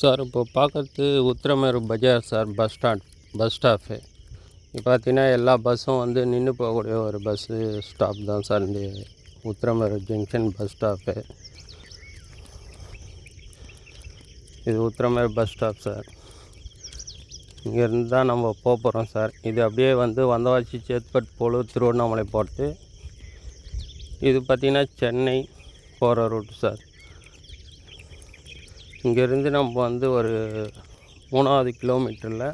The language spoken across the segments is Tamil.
சார் இப்போ பார்க்குறது உத்திரமேரு பஜார் sir bus stand bus stop இப்போ பார்த்தீங்கன்னா எல்லா பஸ்ஸும் வந்து நின்று போகக்கூடிய ஒரு பஸ்ஸு ஸ்டாப் தான் சார் இந்த உத்திரமேரு ஜங்ஷன் பஸ் ஸ்டாப்பு இது உத்திரமேரு பஸ் ஸ்டாப் சார். இங்கேருந்து தான் நம்ம போக போகிறோம் சார். இது அப்படியே வந்து வந்தவாச்சி சேத்பட் போலூர் திருவண்ணாமலை போகிறது. இது பார்த்திங்கன்னா சென்னை போகிற ரூட் சார். இங்கேருந்து நம்ம வந்து ஒரு மூணாவது கிலோமீட்டரில்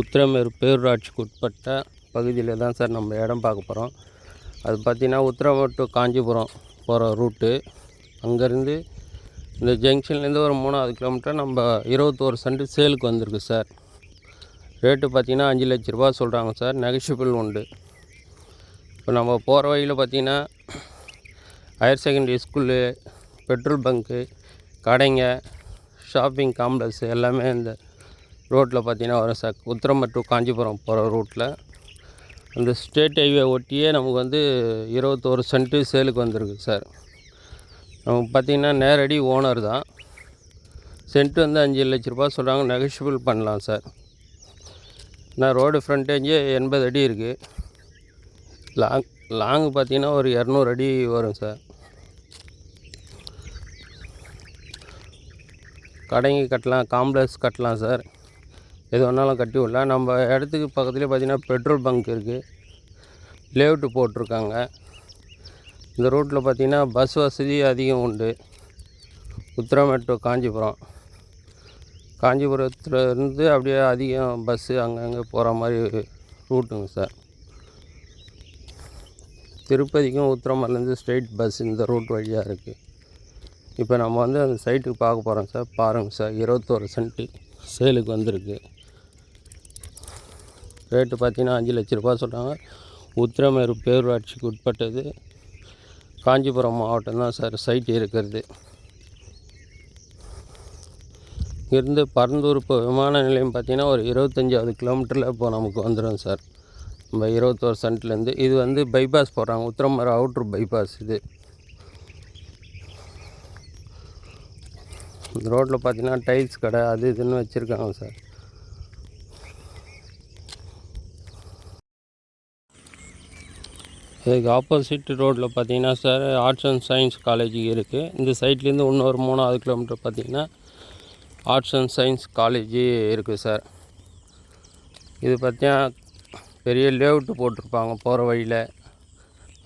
உத்திரமேரு பேரூராட்சிக்கு உட்பட்ட பகுதியில் தான் சார் நம்ம இடம் பார்க்க போகிறோம் அது பார்த்திங்கன்னா உத்திரமேரு டு காஞ்சிபுரம் போகிற ரூட்டு. அங்கேருந்து இந்த ஜங்ஷன்லேருந்து ஒரு மூணாவது கிலோமீட்டர் நம்ம இருபத்தோரு சென்ட் சேலுக்கு வந்திருக்கு சார். ரேட்டு பார்த்திங்கன்னா அஞ்சு லட்ச ரூபா சொல்கிறாங்க சார். நெகஷிபிள் உண்டு. இப்போ நம்ம போகிற வழியில் பார்த்திங்கன்னா higher secondary school petrol bunk கடைங்க ஷாப்பிங் காம்ப்ளெக்ஸ் எல்லாமே இந்த ரோட்டில் பார்த்தீங்கன்னா வரும் சார். உத்திரமர் டு காஞ்சிபுரம் போகிற ரூட்டில் அந்த ஸ்டேட் ஹைவே ஒட்டியே நமக்கு வந்து இருபத்தோரு சென்ட்டு சேலுக்கு வந்திருக்கு சார். நமக்கு பார்த்திங்கன்னா நேரடி ஓனர் தான். சென்ட்டு வந்து அஞ்சு லட்ச ரூபா சொல்கிறாங்க நெகஷியபிள் பண்ணலாம் சார். நான் ரோடு ஃப்ரண்டேஜே எண்பது அடி இருக்குது லாங் லாங்கு பார்த்தீங்கன்னா ஒரு இரநூறு அடி வரும் சார். கடைங்க கட்டலாம் காம்ப்ளெக்ஸ் கட்டலாம் சார் எது வேணாலும் கட்டி விடலாம். நம்ம இடத்துக்கு பக்கத்துலேயே பார்த்தீங்கன்னா பெட்ரோல் பங்க் இருக்குது லேவுட்டு போட்டிருக்காங்க. இந்த ரூட்டில் பார்த்தீங்கன்னா பஸ் வசதி அதிகம் உண்டு. உத்திரமேட் மெட்ரோ காஞ்சிபுரம். காஞ்சிபுரத்தில் இருந்து அப்படியே அதிகம் பஸ்ஸு அங்கங்கே போகிற மாதிரி ரூட்டுங்க சார் திருப்பதிக்கும் உத்திரமர்லேருந்து ஸ்ட்ரெயிட் பஸ் இந்த ரூட் வழியாக இருக்குது இப்போ நம்ம வந்து அந்த சைட்டுக்கு பார்க்க போகிறோம் சார். பாருங்கள் சார் இருபத்தோரு சென்ட்டு சேலுக்கு வந்திருக்கு. ரேட்டு பார்த்தீங்கன்னா அஞ்சு லட்ச ரூபா சொல்கிறாங்க. உத்திரமேறு பேரூராட்சிக்கு உட்பட்டது. காஞ்சிபுரம் மாவட்டம் தான் சார் சைட்டு இருக்கிறது. இருந்து பரந்தூர் இப்போ விமான நிலையம் பார்த்தீங்கன்னா ஒரு இருபத்தஞ்சாவது கிலோமீட்டரில் இப்போ நமக்கு வந்துடும் சார். நம்ம இருபத்தோரு சென்ட்லேருந்து இது வந்து பைபாஸ் போடுறாங்க. உத்திரமேரு அவுட்ரு பைபாஸ் இது. இந்த ரோட்டில் பார்த்தீங்கன்னா டைல்ஸ் கடை அது இதுன்னு வச்சுருக்காங்க சார். இதுக்கு ஆப்போசிட் ரோட்டில் பார்த்தீங்கன்னா sir arts and science college இருக்குது இந்த சைட்லேருந்து இன்னொரு மூணாவது கிலோமீட்டர் பார்த்தீங்கன்னா ஆர்ட்ஸ் அண்ட் சயின்ஸ் காலேஜ் இருக்குது சார். இது பார்த்தீங்கன்னா பெரிய லேவுட்டு போட்டிருப்பாங்க போகிற வழியில்.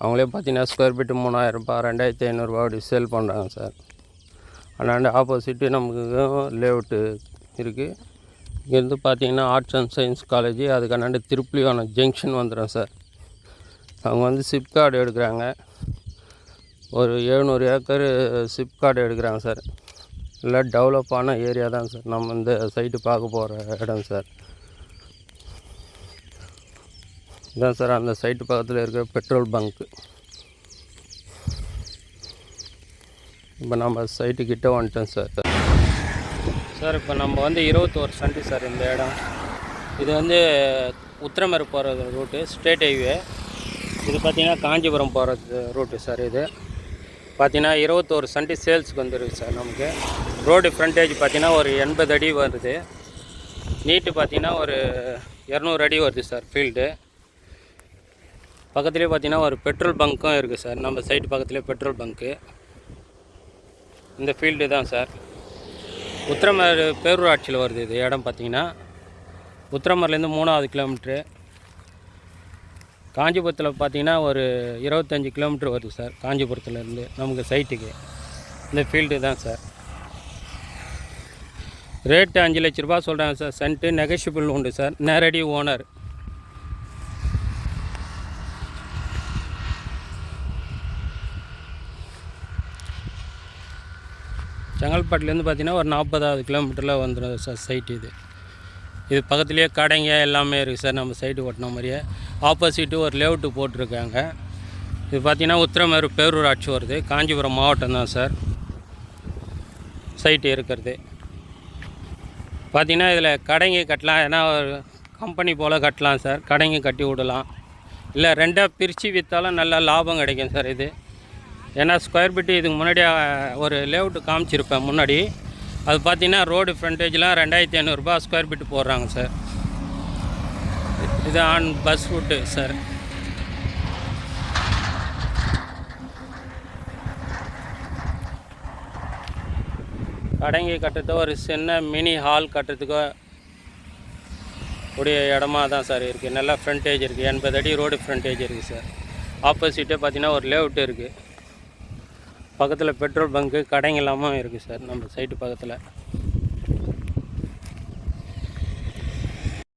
அவங்களே பார்த்தீங்கன்னா ஸ்கொயர் ஃபீட்டு மூணாயிரரூபா ரெண்டாயிரத்தி ஐநூறுரூவா அப்படி சேல் பண்ணுறாங்க சார். அண்ணாண்டு ஆப்போசிட்டு நமக்கு லேஅவுட்டு இருக்குது இங்கேருந்து பார்த்தீங்கன்னா ஆர்ட்ஸ் அண்ட் சயின்ஸ் காலேஜ் அதுக்கு அண்ணாண்டு திருப்புலிவானம் ஜங்ஷன் வந்துடும் சார் அவங்க வந்து சிப் கார்டு எடுக்கிறாங்க. ஒரு எழுநூறு ஏக்கர் சிப் கார்டு எடுக்கிறாங்க சார் இல்லை டெவலப் ஆன ஏரியா தான் சார் நம்ம இந்த சைட்டு பார்க்க போகிற இடம் சார் இதான் சார் அந்த சைட்டு பக்கத்தில் இருக்கிற பெட்ரோல் பங்க்கு இப்போ நம்ம சைட்டு கிட்டே வந்துட்டோம் சார் சார் இப்போ நம்ம வந்து இருபத்தோரு சண்டி சார் இந்த இடம். இது வந்து உத்திரமேரு போகிற ரூட்டு ஸ்டேட் ஹைவே இது பார்த்திங்கன்னா காஞ்சிபுரம் போகிறது ரூட்டு சார் இது. பார்த்தீங்கன்னா இருபத்தோரு சண்டி சேல்ஸுக்கு வந்துருக்கு சார் நமக்கு. ரோடு ஃப்ரண்டேஜ் பார்த்தீங்கன்னா ஒரு எண்பது அடி வருது. நீட்டு பார்த்தீங்கன்னா ஒரு இரநூறு அடி வருது சார் ஃபீல்டு பக்கத்துலேயே பார்த்தீங்கன்னா ஒரு பெட்ரோல் பங்க்கும் இருக்குது சார் நம்ம சைட்டு பக்கத்துலேயே பெட்ரோல் பங்க்கு இந்த ஃபீல்டு தான் சார் உத்திரமர் பேரூராட்சியில் வருது இது இடம் பார்த்தீங்கன்னா. உத்திரமர்லேருந்து மூணாவது கிலோமீட்ரு காஞ்சிபுரத்தில் பார்த்தீங்கன்னா ஒரு இருபத்தஞ்சி கிலோமீட்ரு வருது சார் காஞ்சிபுரத்துலேருந்து நமக்கு சைட்டுக்கு இந்த ஃபீல்டு தான் சார் ரேட்டு அஞ்சு லட்ச ரூபா சொல்கிறாங்க சார் சென்ட்டு நெகஷிபிள் உண்டு சார் நேரடி ஓனர் செங்கல்பட்டுலேருந்து பார்த்தீங்கன்னா ஒரு நாற்பதாவது கிலோமீட்டரில் வந்துடும் சார் சைட் இது. இது பக்கத்துலேயே கடைங்க எல்லாமே இருக்குது சார். நம்ம சைடு ஓட்டின மாதிரியே. ஆப்போசிட்டு ஒரு லேவுட்டு போட்டிருக்காங்க. இது பார்த்திங்கன்னா உத்திரமேரூர் பேரூராட்சி வருது. காஞ்சிபுரம் மாவட்டம் தான் சார். சைட்டு இருக்கிறது. பார்த்திங்கன்னா இதில் கடைங்க கட்டலாம். ஏன்னா ஒரு கம்பெனி போல் கட்டலாம் சார். கடைங்க கட்டி விடலாம். இல்லை ரெண்டாக பிரித்து விற்றாலும் நல்ல லாபம் கிடைக்கும் சார் இது. ஏன்னா ஸ்கொயர் ஃபீட்டு இதுக்கு முன்னாடி ஒரு லேவுட்டு காமிச்சிருப்பேன் முன்னாடி. அது பார்த்தீங்கன்னா ரோடு ஃப்ரண்டேஜ்லாம் ரெண்டாயிரத்தி ஐநூறுரூபா ஸ்கொயர் ஃபீட் போடுறாங்க சார் இது ஆன் பஸ் ரூட்டு சார் கடைங்க கட்டுறதோ ஒரு சின்ன மினி ஹால் கட்டுறதுக்கோ உடைய இடமா தான் சார் இருக்குது நல்லா ஃப்ரண்டேஜ் இருக்குது எண்பது அடி ரோடு ஃப்ரண்டேஜ் இருக்குது சார் ஆப்போசிட்டே பார்த்தீங்கன்னா ஒரு லேவுட்டு இருக்குது பக்கத்தில் பெட்ரோல் பங்க்கு கடைங்க எல்லாமே இருக்குது சார் நம்ம சைட்டு பக்கத்தில்.